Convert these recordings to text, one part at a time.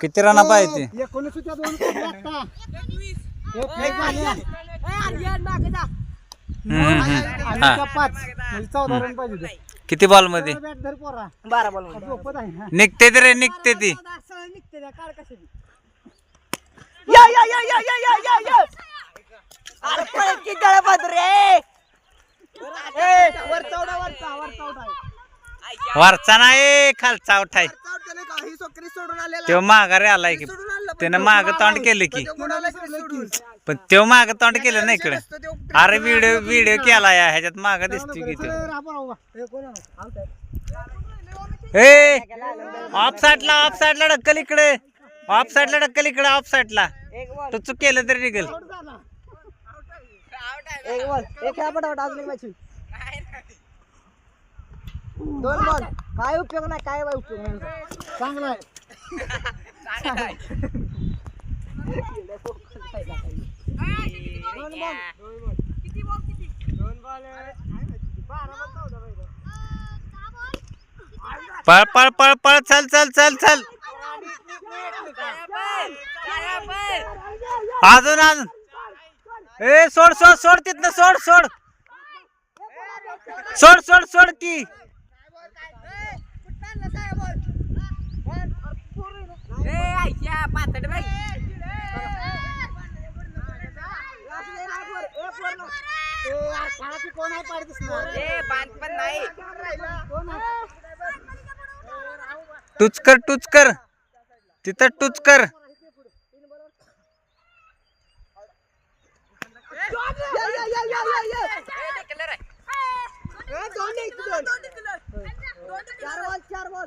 किती रना पाहिजे ती एकोणीस होत्या दोन पडले आता. एक फेक झाली. हम्म, हम्म. आणि हा त्या पाच म्हणजे चौदा रन पाहिजे होते. किती बॉलमध्ये बॅट धर पोरा बारा बॉल झोपत आहे ना निघते ती रे निघते ती या या या या या या या या अरे पळ की गळा बाजू रे ए, वर चौडा वर चौ- वर चौडा आहे. वरचा नाही खालचा उठाय? ही सोकरी सोडून आलेला तो माघारी आलाय की सोडून आणला पण त्यानं तो माग तोंड. केलं की. तो कोणाला इकडे सोडून. पण तो माग तोंड केलं ना इकडे. अरे व्हिडिओ व्हिडिओ केला या ह्याच्यात माग दिसतोय की तो. हे. ए! ऑफ साईडला ऑफ साईडला ढक्कल इकडे. ऑफ साईडला ढक्कल इकडे ऑफ साईडला एक बॉल तू चूक केलं तरी निघेल. आउट झाला. एक बॉल एक खेळा पटापट अजून एक मॅच दोन बॉल. काय उपयोग नाही काय उपयोग नाही. चांगला आहे. दोन बॉल दोन बॉल पळ पळ पळ पळ चल चल चल चल. अजून अजून. ए सोड सोड सोड तिथनं सोड सोड. सोड सोड सोड की. टुचकर टुचकर. तिथं टुचकर. चार बॉल चार बॉल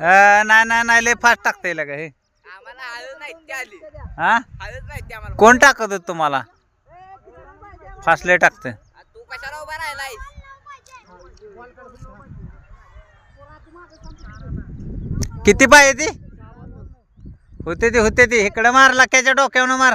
नाही नाही नाही लय फास्ट टाकता लगा हे. हा? कोण टाकत होत तुम्हाला? फास्ट लय टाकते तू कशाला उभा राहिलाय किती पाहिजे ती? होते ती होते ती. इकडे मार लाक्याच्या डोक्यावर मार.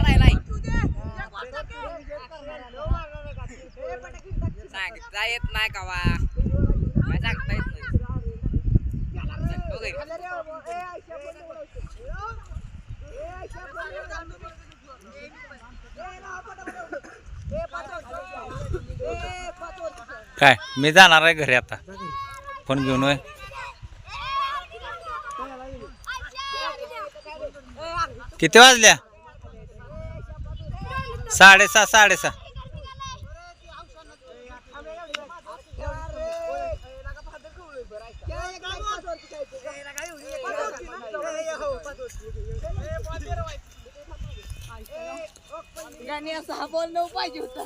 राहिलाय. सांगता येत नाही का वा काय सांगता येत नाही. हो गई. काय? मी जाणार आहे घरी आता. फोन घेऊन किती वाजल्या? साडेसहा साडेसहा. सहा बॉल नऊ पाहिजे होता.